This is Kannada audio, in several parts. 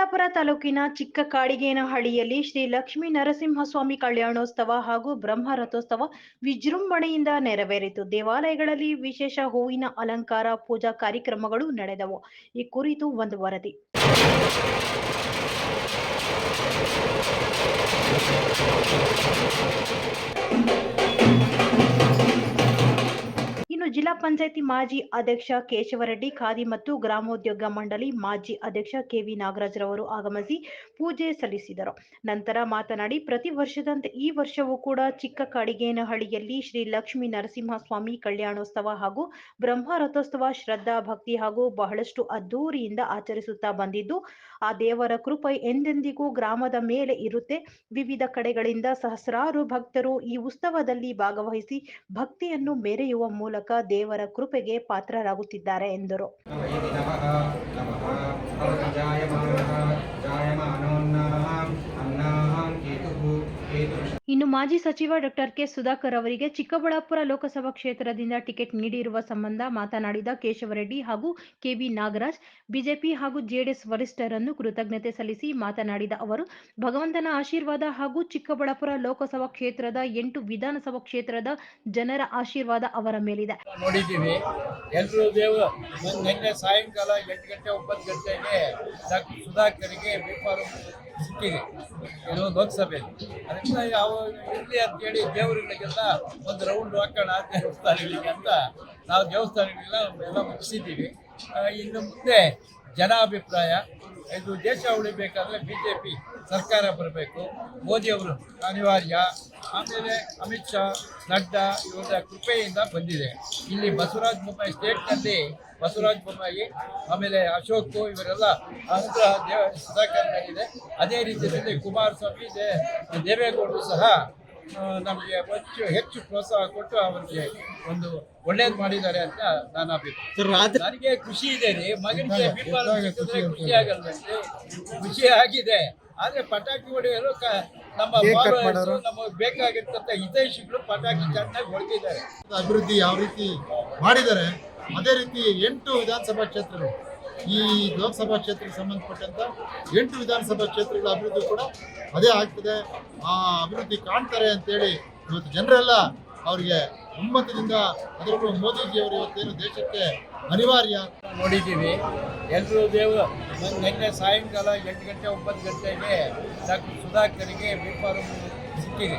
ಚಿಕ್ಕಬಳ್ಳಾಪುರ ತಾಲೂಕಿನ ಚಿಕ್ಕ ಕಾಡಿಗೇನಹಳ್ಳಿಯಲ್ಲಿ ಶ್ರೀ ಲಕ್ಷ್ಮೀ ನರಸಿಂಹಸ್ವಾಮಿ ಕಲ್ಯಾಣೋತ್ಸವ ಹಾಗೂ ಬ್ರಹ್ಮ ರಥೋತ್ಸವ ವಿಜೃಂಭಣೆಯಿಂದ ನೆರವೇರಿತು. ದೇವಾಲಯಗಳಲ್ಲಿ ವಿಶೇಷ ಹೂವಿನ ಅಲಂಕಾರ, ಪೂಜಾ ಕಾರ್ಯಕ್ರಮಗಳು ನಡೆದವು. ಈ ಕುರಿತು ಒಂದು ವರದಿ. ಜಿಲ್ಲಾ ಪಂಚಾಯತಿ ಮಾಜಿ ಅಧ್ಯಕ್ಷ ಕೇಶವರೆಡ್ಡಿ, ಖಾದಿ ಮತ್ತು ಗ್ರಾಮೋದ್ಯೋಗ ಮಂಡಳಿ ಮಾಜಿ ಅಧ್ಯಕ್ಷ ಕೆವಿ ನಾಗರಾಜ್ರವರು ಆಗಮಿಸಿ ಪೂಜೆ ಸಲ್ಲಿಸಿದರು. ನಂತರ ಮಾತನಾಡಿ, ಪ್ರತಿ ವರ್ಷದಂತೆ ಈ ವರ್ಷವೂ ಕೂಡ ಚಿಕ್ಕ ಕಾಡಿಗೇನಹಳ್ಳಿಯಲ್ಲಿ ಶ್ರೀ ಲಕ್ಷ್ಮೀ ನರಸಿಂಹಸ್ವಾಮಿ ಕಲ್ಯಾಣೋತ್ಸವ ಹಾಗೂ ಬ್ರಹ್ಮ ರಥೋತ್ಸವ ಶ್ರದ್ಧಾ ಭಕ್ತಿ ಹಾಗೂ ಬಹಳಷ್ಟು ಅದ್ದೂರಿಯಿಂದ ಆಚರಿಸುತ್ತಾ ಬಂದಿದ್ದು, ಆ ದೇವರ ಕೃಪೆ ಎಂದೆಂದಿಗೂ ಗ್ರಾಮದ ಮೇಲೆ ಇರುತ್ತೆ. ವಿವಿಧ ಕಡೆಗಳಿಂದ ಸಹಸ್ರಾರು ಭಕ್ತರು ಈ ಉತ್ಸವದಲ್ಲಿ ಭಾಗವಹಿಸಿ ಭಕ್ತಿಯನ್ನು ಮೆರೆಯುವ ಮೂಲಕ ದೇವರ ಕೃಪೆಗೆ ಪಾತ್ರರಾಗುತ್ತಿದ್ದಾರೆ ಎಂದರು. ಮಾಜಿ ಸಚಿವ ಡಾಕ್ಟರ್ ಕೆ ಸುಧಾಕರ್ ಅವರಿಗೆ ಚಿಕ್ಕಬಳ್ಳಾಪುರ ಲೋಕಸಭಾ ಕ್ಷೇತ್ರದಿಂದ ಟಿಕೆಟ್ ನೀಡಿರುವ ಸಂಬಂಧ ಮಾತನಾಡಿದ ಕೇಶವರೆಡ್ಡಿ ಹಾಗೂ ಕೆವಿ ನಾಗರಾಜ್, ಬಿಜೆಪಿ ಹಾಗೂ ಜೆಡಿಎಸ್ ವರಿಷ್ಠರನ್ನು ಕೃತಜ್ಞತೆ ಸಲ್ಲಿಸಿ ಮಾತನಾಡಿದ ಅವರು, ಭಗವಂತನ ಆಶೀರ್ವಾದ ಹಾಗೂ ಚಿಕ್ಕಬಳ್ಳಾಪುರ ಲೋಕಸಭಾ ಕ್ಷೇತ್ರದ ಎಂಟು ವಿಧಾನಸಭಾ ಕ್ಷೇತ್ರದ ಜನರ ಆಶೀರ್ವಾದ ಅವರ ಮೇಲಿದೆ. ಸಾಯಂಕಾಲ ಗಂಟೆ ಸುಧಾಕರ್ಗೆ ಸಿಕ್ಕಿದೆ. ಏನೋ ಲೋಕಸಭೆ. ಅದರಿಂದ ಯಾವ ಇರಲಿ ಅಂತೇಳಿ ದೇವರುಗಳಿಗೆಲ್ಲ ಒಂದು ರೌಂಡ್ ಹಾಕೋಣ ದೇವಸ್ಥಾನಗಳಿಗೆ ಅಂತ ನಾವು ದೇವಸ್ಥಾನಗಳೆಲ್ಲ ಎಲ್ಲ ಮುಗಿಸಿದ್ದೀವಿ. ಇನ್ನು ಮುಂದೆ ಜನಾಭಿಪ್ರಾಯ, ಇದು ದೇಶ ಉಳಿಬೇಕಾದ್ರೆ ಬಿ ಜೆ ಪಿ ಸರ್ಕಾರ ಬರಬೇಕು ಮೋದಿಯವರು ಅನಿವಾರ್ಯ ಆಮೇಲೆ ಅಮಿತ್ ಶಾ ನಡ್ಡಾ ಇವರ ಕೃಪೆಯಿಂದ ಬಂದಿದೆ. ಇಲ್ಲಿ ಬಸವರಾಜ ಬೊಮ್ಮಾಯಿ ಸ್ಟೇಟ್ನಲ್ಲಿ ಬಸವರಾಜ ಬೊಮ್ಮಾಯಿ ಆಮೇಲೆ ಅಶೋಕ್ ಇವರೆಲ್ಲ ಅನುಗ್ರಹ ದೇವ ಸದಾಕಾರಿದೆ ಅದೇ ರೀತಿಯಲ್ಲಿ ಕುಮಾರಸ್ವಾಮಿ ದೇ ದೇವೇಗೌಡರು ಸಹ ನಮಗೆ ಹೆಚ್ಚು ಹೆಚ್ಚು ಪ್ರೋತ್ಸಾಹ ಕೊಟ್ಟು ಅವರಿಗೆ ಒಂದು ಒಳ್ಳೇದು ಮಾಡಿದ್ದಾರೆ ಅಂತ ನಾನು ಅಭಿಪ್ರಾಯ. ನನಗೆ ಖುಷಿ ಇದೆ ರೀ. ಮಗನಿಗೆ ಖುಷಿ ಆಗಲ್ವಂತೆ ಖುಷಿ ಆಗಿದೆ. ಆದ್ರೆ ಪಟಾಕಿ ಹೊಡೆಯಲು ನಮ್ಮ ನಮಗೆ ಬೇಕಾಗಿರ್ತಂತ ಹಿತೈಷಿಗಳು ಪಟಾಕಿ ಚೆನ್ನಾಗಿ ಹೊಡೆದಿದ್ದಾರೆ. ಅಭಿವೃದ್ಧಿ ಯಾವ ರೀತಿ ಮಾಡಿದ್ದಾರೆ ಅದೇ ರೀತಿ ಎಂಟು ವಿಧಾನಸಭಾ ಕ್ಷೇತ್ರಗಳು ಈ ಲೋಕಸಭಾ ಕ್ಷೇತ್ರಕ್ಕೆ ಸಂಬಂಧಪಟ್ಟಂತ ಎಂಟು ವಿಧಾನಸಭಾ ಕ್ಷೇತ್ರಗಳ ಅಭಿವೃದ್ಧಿ ಕೂಡ ಅದೇ ಆಗ್ತದೆ. ಆ ಅಭಿವೃದ್ಧಿ ಕಾಣ್ತಾರೆ ಅಂತೇಳಿ ಇವತ್ತು ಜನರೆಲ್ಲ ಅವರಿಗೆ ಒಮ್ಮತದಿಂದ ಅದರಲ್ಲೂ ಮೋದಿಜಿಯವರು ಇವತ್ತೇನು ದೇಶಕ್ಕೆ ಅನಿವಾರ್ಯ? ನೋಡಿದ್ದೀವಿ. ಎಲ್ಲರೂ ದೇವರು ನಿನ್ನೆ ಸಾಯಂಕಾಲ ಎಂಟು ಗಂಟೆ ಒಂಬತ್ತು ಗಂಟೆಗೆ ಡಾಕ್ಟರ್ ಸುಧಾಕರ್ಗೆ ಬಿಫಾರು ಸಿಕ್ಕಿದೆ.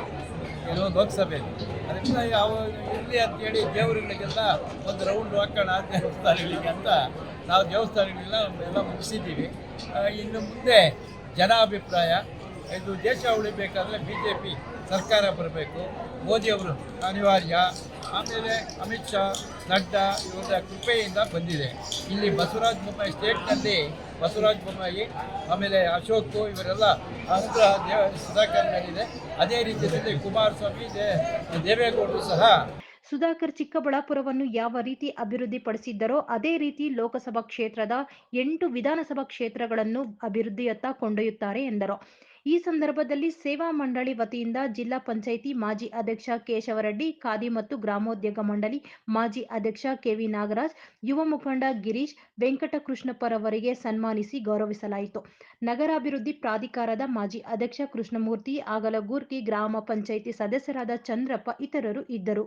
ಇದು ಲೋಕಸಭೆಯಲ್ಲಿ ಅದರಿಂದ ಯಾವ ಇರಲಿ ಅಂತೇಳಿ ದೇವರುಗಳಿಗೆಲ್ಲ ಒಂದು ರೌಂಡ್ ಹಾಕೋಣ ದೇವಸ್ಥಾನಗಳಿಗೆ ಅಂತ ನಾವು ದೇವಸ್ಥಾನಗಳೆಲ್ಲ ಎಲ್ಲ ಮುಗಿಸಿದ್ದೀವಿ. ಇನ್ನು ಮುಂದೆ ಜನಾಭಿಪ್ರಾಯ. ಇದು ದೇಶ ಉಳಿಬೇಕಾದ್ರೆ ಬಿ ಜೆ ಪಿ ಸರ್ಕಾರ ಬರಬೇಕು ಮೋದಿಯವರು ಅನಿವಾರ್ಯ, ಆಮೇಲೆ ಅಮಿತ್ ಶಾ, ನಡ್ಡಾ ಇವರ ಕೃಪೆಯಿಂದ ಬಂದಿದೆ. ಇಲ್ಲಿ ಬಸವರಾಜ ಬೊಮ್ಮಾಯಿ ಸ್ಟೇಟ್ನಲ್ಲಿ ಬಸವರಾಜ ಬೊಮ್ಮಾಯಿ, ಆಮೇಲೆ ಅಶೋಕ್ ಇವರೆಲ್ಲ ಅನುಗ್ರಹ ದೇವ ಸುಧಾಕರ್ ಮೇಲಿದೆ ಅದೇ ರೀತಿಯಲ್ಲಿ ಕುಮಾರಸ್ವಾಮಿ ದೇವೇಗೌಡರು ಸಹ ಸುಧಾಕರ್ ಚಿಕ್ಕಬಳ್ಳಾಪುರವನ್ನು ಯಾವ ರೀತಿ ಅಭಿವೃದ್ಧಿಪಡಿಸಿದ್ದರೋ ಅದೇ ರೀತಿ ಲೋಕಸಭಾ ಕ್ಷೇತ್ರದ ಎಂಟು ವಿಧಾನಸಭಾ ಕ್ಷೇತ್ರಗಳನ್ನು ಅಭಿವೃದ್ಧಿಯತ್ತ ಕೊಂಡೊಯ್ಯುತ್ತಾರೆ ಎಂದರು. ಈ ಸಂದರ್ಭದಲ್ಲಿ ಸೇವಾ ಮಂಡಳಿ ವತಿಯಿಂದ ಜಿಲ್ಲಾ ಪಂಚಾಯಿತಿ ಮಾಜಿ ಅಧ್ಯಕ್ಷ ಕೇಶವರೆಡ್ಡಿ, ಖಾದಿ ಮತ್ತು ಗ್ರಾಮೋದ್ಯೋಗ ಮಂಡಳಿ ಮಾಜಿ ಅಧ್ಯಕ್ಷ ಕೆವಿ ನಾಗರಾಜ್, ಯುವ ಮುಖಂಡ ಗಿರೀಶ್, ವೆಂಕಟಕೃಷ್ಣಪ್ಪರವರಿಗೆ ಸನ್ಮಾನಿಸಿ ಗೌರವಿಸಲಾಯಿತು. ನಗರಾಭಿವೃದ್ಧಿ ಪ್ರಾಧಿಕಾರದ ಮಾಜಿ ಅಧ್ಯಕ್ಷ ಕೃಷ್ಣಮೂರ್ತಿ, ಆಗಲಗೂರ್ಕಿ ಗ್ರಾಮ ಪಂಚಾಯಿತಿ ಸದಸ್ಯರಾದ ಚಂದ್ರಪ್ಪ ಇತರರು ಇದ್ದರು.